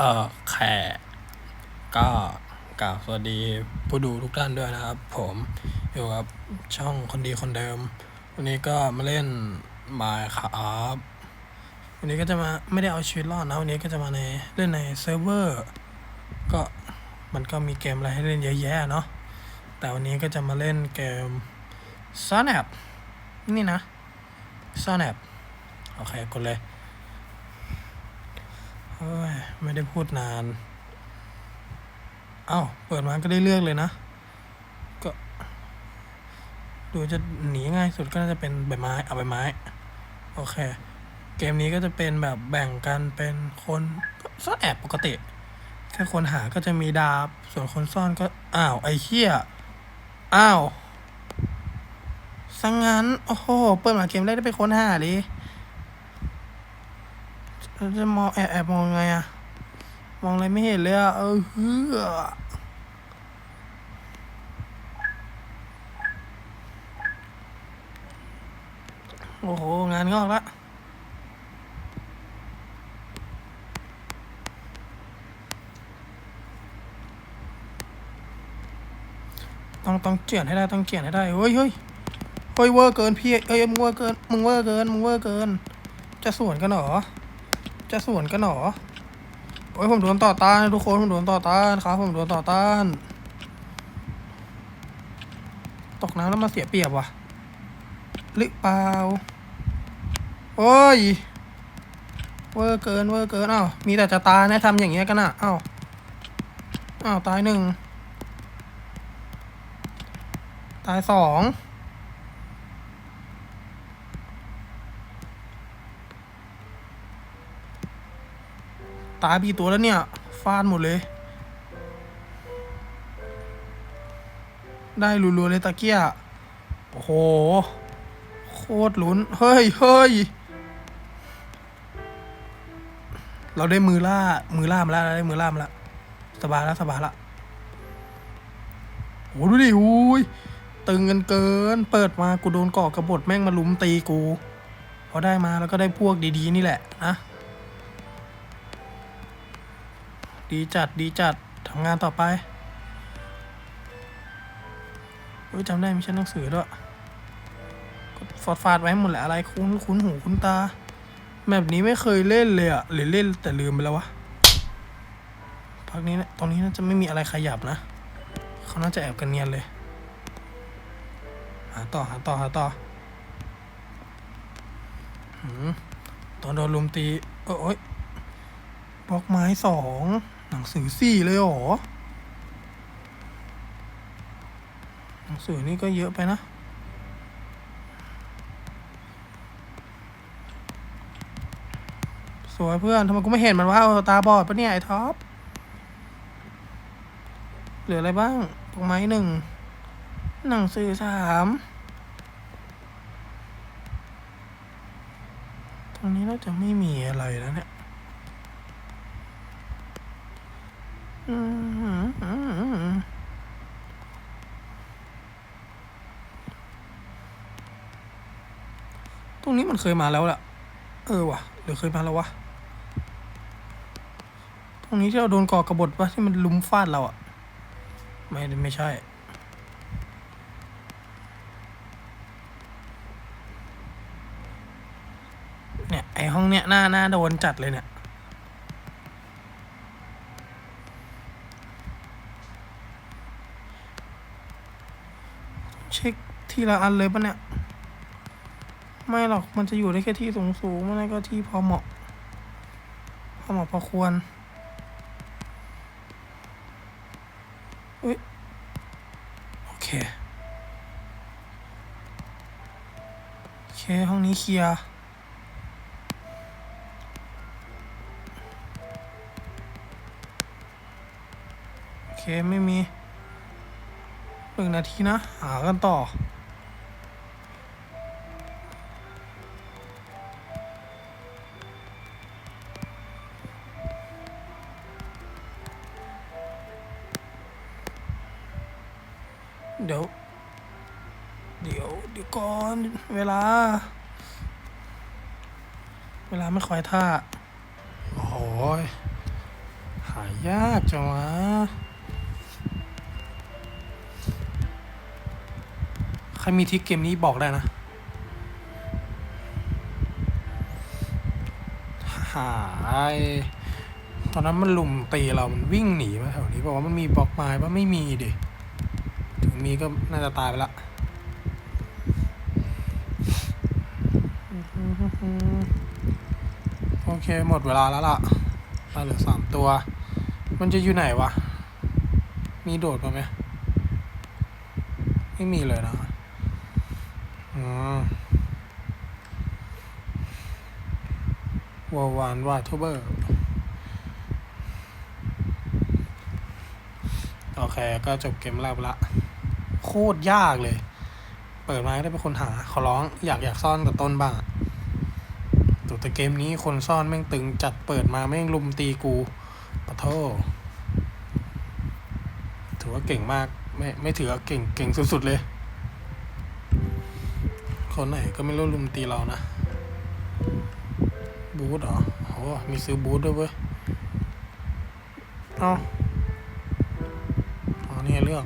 เอ่อแขกก็กล่าวสวัสดีผู้ดูทุกท่านด้วยนะครับ ผมอยู่กับช่องคนดีคนเดิม วันนี้ก็มาเล่นมายครับวันนี้ก็จะมาไม่ได้เอาชีวิตรอดนะวันนี้ก็จะมาในเล่นในเซิร์ฟเวอร์ก็มันก็มีเกมอะไรให้เล่นเยอะแยะเนาะแต่วันนี้ก็จะมาเล่นเกม s u n a p นี่นะ s u n a p โอเคกดเลย เฮ้ย ไม่ได้พูดนาน เอ้า เปิดมาก็ได้เลือกเลยนะ ก็ ดูจะหนีง่ายสุดก็น่าจะเป็นใบไม้ เอาใบไม้ โอเค เกมนี้ก็จะเป็นแบบแบ่งกันเป็นคนซ่อนแอบปกติ แค่คนหาก็จะมีดาบ ส่วนคนซ่อนก็ อ้าว ไอ้เหี้ย อ้าวสังงั้น โอ้โห เปิดมาเกมแรกได้ไปคนหาดิ เราจะมองแอบแอบมองไงอะมองอะไรไม่เห็นเลยอะเออเฮือโอ้โห งานงอกละต้องต้องเจียนให้ได้ต้องเจียนให้ได้เฮ้ยเฮ้ยเฮ้ยเวอร์เกินพี่เอ้ยมึงเวอร์เกินมึงเวอร์เกินมึงเวอร์เกิน จะสวนกันเหรอ จะสวนกันหรอโอ้ยผมโดนต่อต้านทุกคนผมโดนต่อต้านครับผมโดนต่อต้าน ตกน้ำแล้วมาเสียเปรียบวะหรือเปล่า โอ้ย เวอร์เกินเวอร์เกินอ้าวมีแต่จะตายนะทำอย่างเงี้ยกันอะอ้าวอ้าวตายหนึ่งตายสอง ตายพี่ตัวแล้วเนี่ย ฟาดหมดเลย ได้รัวๆเลยตะเกียโอ้โห โคตรลุ้น เฮ้ยเฮ้ยเราได้มือล่า มือล่ามาแล้วได้มือล่ามาแล้วสบายแล้วสบายละโอ้ดูดิอุ้ยตึงเกันเกิน เปิดมากูโดนก่อกระบฏแม่งมาลุมตีกูพอได้มาแล้วก็ได้พวกดีๆนี่แหละนะ ดีจัดดีจัดทำงานต่อไปเฮ้ยจำได้มีชั้นหนังสือด้วยกดฟอดฟาดไว้หมดแหละอะไรคุ้นคุ้นหูคุ้นตาแบบนี้ไม่เคยเล่นเลยอะหรือเล่นแต่ลืมไปแล้ววะพักนี้นะตรงนี้น่าจะไม่มีอะไรขยับนะเขาน่าจะแอบกันเนียนเลย หาต่อหาต่อหาต่อตอนโดนลุมตีโอ๊ยบล็อกไม้สอง หนังสือสี่เลยเหรอ หนังสือนี่ก็เยอะไปนะสวยเพื่อนทำไมกูไม่เห็นมันวะเอาตาบอดปะเนี่ยไอ้ท็อป เหลืออะไรบ้างตรงไม้หนึ่ง หนังสือสามตรงนี้น่าจะไม่มีอะไรแล้วเนี่ย อืมอืมอืม ตรงนี้มันเคยมาแล้วล่ะ เออว่ะหรือเคยมาแล้ววะ ตรงนี้ที่เราโดนก่อกระบฏปะที่มันลุมฟาดเราอะไม่ไม่ใช่เนี่ยไอห้องเนี้ยหน้าหน้าโดนจัดเลยเนี่ย เช็คทีละอันเลยปะเนี่ย ไม่หรอกมันจะอยู่ได้แค่ที่สูงสูงไม่ได้ก็ที่พอเหมาะ พอเหมาะพอควรอุ้ยโอเค โอเค ห้องนี้เคลียร์โอเค ไม่มี หนึ่งนาทีนะ หากันต่อ เดี๋ยว เดี๋ยว เดี๋ยวก่อน เวลา เวลาไม่คอยท่า โอ้ยยากจังวะ รมีทิกเกมนี้บอกได้นะหายตอนนั้นมันลุมตีเรา มันวิ่งหนีมาแถวนี้บอกว่ามันมีบล็อกไม้ปะไม่มีดิถึงมีก็น่าจะตายไปละโอเค หมดเวลาแล้วล่ะเราเหลือสามตัว มันจะอยู่ไหนวะ มีโดดมาไหม ไม่มีเลยนะ วอลวานวาทูเบอร์ โอเค ก็จบเกมแรกละ โคตรยากเลย เปิดมาได้เป็นคนหา ขอร้องอยากอยากซ่อนกับต้นบ้างแต่เกมนี้คนซ่อนแม่งตึงจัดเปิดมาแม่งลุมตีกูปะโทถือว่าเก่งมาก ไม่ไม่ถือว่าเก่งเก่งสุดๆเลย คนไหนก็ไม่รู้ลุมตีเรานะ บูธเหรอโหมีซื้อบูธด้วยเว้ย เอ้าอ๋อนี่เลือก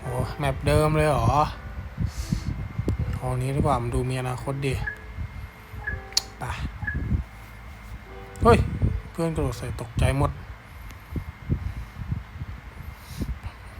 โอ้แมปเดิมเลยเหรอเอานี้ดีกว่ามันดูมีอนาคตดีไปเฮ้ย เพื่อนกระโดดใส่ตกใจหมด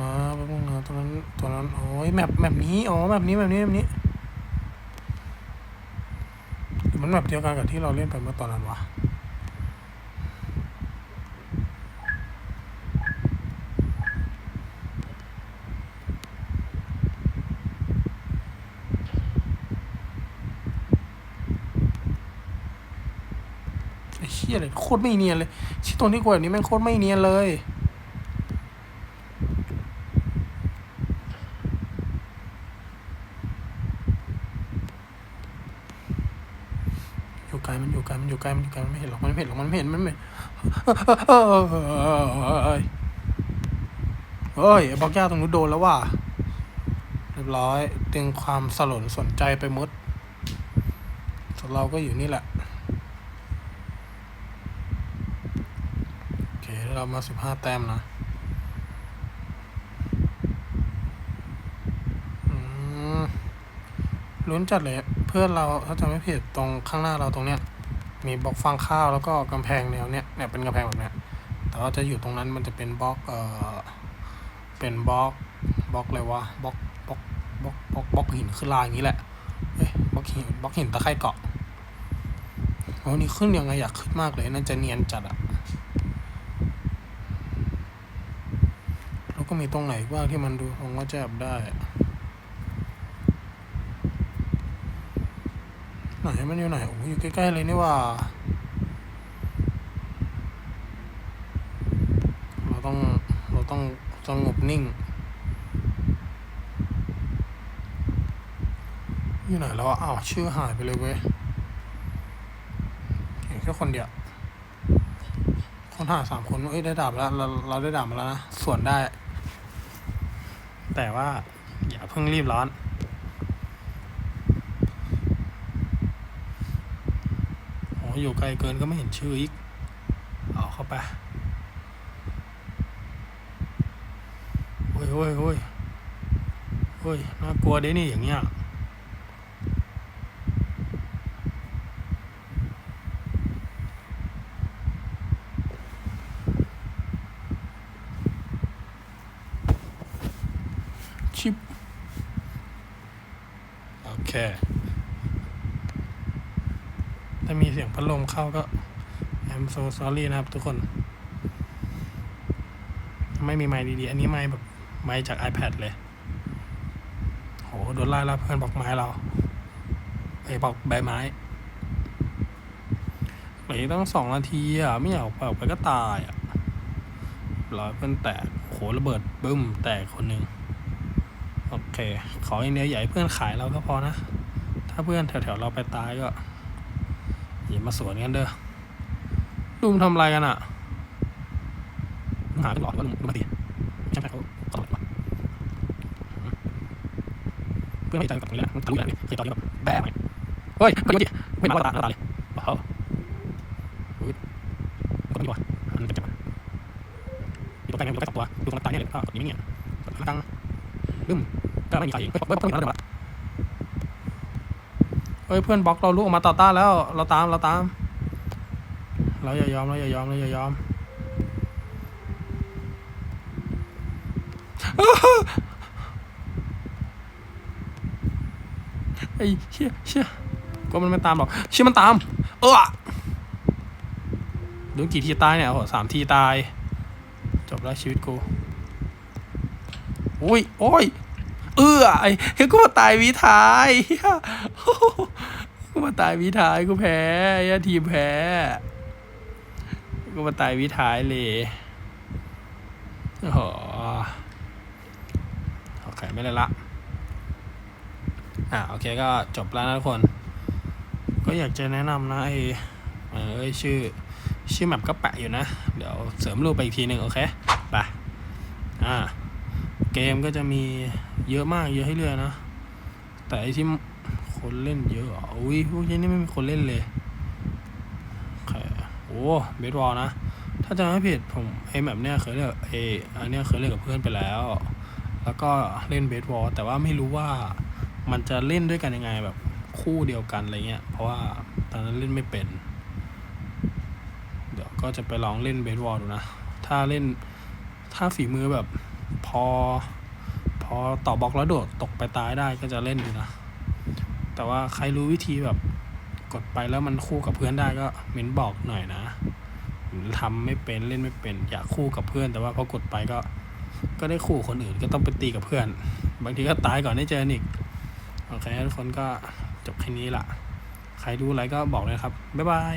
นะแป๊บนึงนะตอนนั้นตอนนั้นโอ้ยแมปแมปนี้ อ๋อแมปนี้แมปนี้แมปนี้ หรือมันแมปเดียวกันกับที่เราเล่นไปเมื่อตอนนั้นวะไอ้เชี่ยเลยโคตรไม่เนียนเลยชิตัวนี้กูแบบนี้แม่งโคตรไม่เนียนเลย อยู่ไก ลมันอยู่ไกลมันอยู่ไกลมันอยู่ไกลมันไม่เห็นหรอกมันไม่เห็นหรอกมันไม่เห็นมันไม่เฮ้ยเฮ้ยบล็อกย่าตรงนู้นโดนแล้วว่ะเรียบร้อยดึงความสลดสนใจไปหมดส่วนเราก็อยู่นี่แหละโอเคเรามาสิบห้าแต้มนะอืม ลุ้นจัดเลยเพื่อนเราถ้าจำไม่ผิดตรงข้างหน้าเราตรงเนี้ยมีบล็อกฟางข้าวแล้วก็กำแพงแนวเนี้ยเนี่ยเป็นกำแพงแบบเนี้ยแต่ว่าจะอยู่ตรงนั้นมันจะเป็นบล็อกเอ่อเป็นบล็อกบล็อกอะไรวะบล็อกบล็อกบล็อกบล็อกบล็อกหินขึ้นลายอย่างนี้แหละเอ้ยบล็อกหินบล็อกหินตะไคร่เกาะโอ้นี่ขึ้นยังไงอยากขึ้นมากเลยน่าจะเนียนจัดอะแล้วก็มีตรงไหนบ้างที่มันดูผมว่าจะแอบได้อะ ไหนมันอยู่ไหนโอ้ยอยู่ใกล้ๆเลยนี่ว่า เราต้อง เราต้องสงบนิ่ง อยู่ไหนแล้วอะอ้าวชื่อหายไปเลยเว้ยเห็นแค่คนเดียว คนหาสามคนเอ้ยได้ดาบแล้ว เราเราได้ดาบมาแล้วนะ ส่วนได้ แต่ว่าอย่าเพิ่งรีบร้อน อยอยู่ไกลเกินก็ไม่เห็นชื่ออีก เอาเข้าไป โอ้ยโอ้ยโอ้ยโอ้ยน่ากลัวเด้นี่อย่างเงี้ยชิปโอเค ถ้ามีเสียงพัดลมเข้าก็ I'm so sorry นะครับทุกคน ไม่มีไมค์ดีๆ อันนี้ไมค์แบบไมค์จาก iPad เลย โหโดนไล่แล้วเพื่อนบอกไม้เราไอ้บอกใบไม้เหลือตั้งสองนาทีอะ ไม่อยากออกไปก็ตายอะร้อยเพื่อนแตกโหระเบิดบึ้มแตกคนหนึ่งโอเค ขออย่างเดียวอย่าใหญ่เพื่อนขายเราก็พอนะ ถ้าเพื่อนแถวๆเราไปตายก็ อย่ามาสวนกันเด้อลุมทำอะไรกันอะหากันหรอว่าลุมมาตีช่างแต่เขาตลอดวะเพื่อนไม่ใจกับตรงนี้แหละมันทะลุอย่างนี้เขียตอนนี้แบบแบะไหมเฮ้ยไม่รู้ดิไม่มาตาตาเลยโอ้โหอุ้ยกดนี่ก่อนอันจะจ็บไปกันเดี๋ยวใกล้สองตัวดูคนละตาเนี่ยเดี๋ยก็กดนี้ไม่เนี่ยกดตั้งบึ้มก็ไม่มีใครเองเฮ้ยเฮ้ยเพิ่มอีกแล้วเดี๋ยวมา เฮ้ยเพื่อนบล็อกเราลุกออกมาต่อต้านแล้ว เราตามเราตาม เราอย่ายอมเราอย่ายอมเราอย่ายอมไอ้เชี่ยเชี่ยก็มันไม่ตามหรอกเชี่ยมันตาม เออโดนกี่ทีตายเนี่ยโอ้โหสามทีตาย จบแล้วชีวิตกูอุ้ยโอ้ยเออไอ้เฮ้กูมาตายวีทายเหี้ยโอ้โห กูมาตายวีท้ายกูแพ้ไอ้ทีมแพ้กูมาตายวีท้ายเลยโอ้โหโอเคไม่เลยละอ่าโอเคก็จบแล้วนะทุกคน ก็อยากจะแนะนำนะไอเออเอ้ยชื่อ ชื่อแมปก็แปะอยู่นะ เดี๋ยวเสริมรูปไปอีกทีหนึ่งโอเคไปอ่าเกมก็จะมีเยอะมากเยอะให้เลือกนะ แต่ไอที่ คนเล่นเยอะอุ้ยพวกนี้นี่ไม่มีคนเล่นเลยโอ้เบสบอลนะ ถ้าจะไม่ผิดผมไอแมปเนี้ยเคยเล่นไออันเนี้ยเคยเล่นกับเพื่อนไปแล้ว แล้วก็เล่นเบสบอลแต่ว่าไม่รู้ว่ามันจะเล่นด้วยกันยังไงแบบคู่เดียวกันอะไรเงี้ย เพราะว่าตอนนั้นเล่นไม่เป็น เดี๋ยวก็จะไปลองเล่นเบสบอลดูนะ ถ้าเล่นถ้าฝีมือแบบพอ พอต่อบล็อกแล้วโดดตกไปตายได้ก็จะเล่นดูนะ แต่ว่าใครรู้วิธีแบบกดไปแล้วมันคู่กับเพื่อนได้ก็เม้นบอกหน่อยนะผมทำไม่เป็นเล่นไม่เป็น อยากคู่กับเพื่อน แต่ว่าพอกดไปก็ ก็ได้คู่คนอื่นก็ต้องไปตีกับเพื่อน บางทีก็ตายก่อนได้เจออีกโอเคทุกคนก็จบแค่นี้ละใครดูอะไรก็บอกเลยครับบ๊ายบาย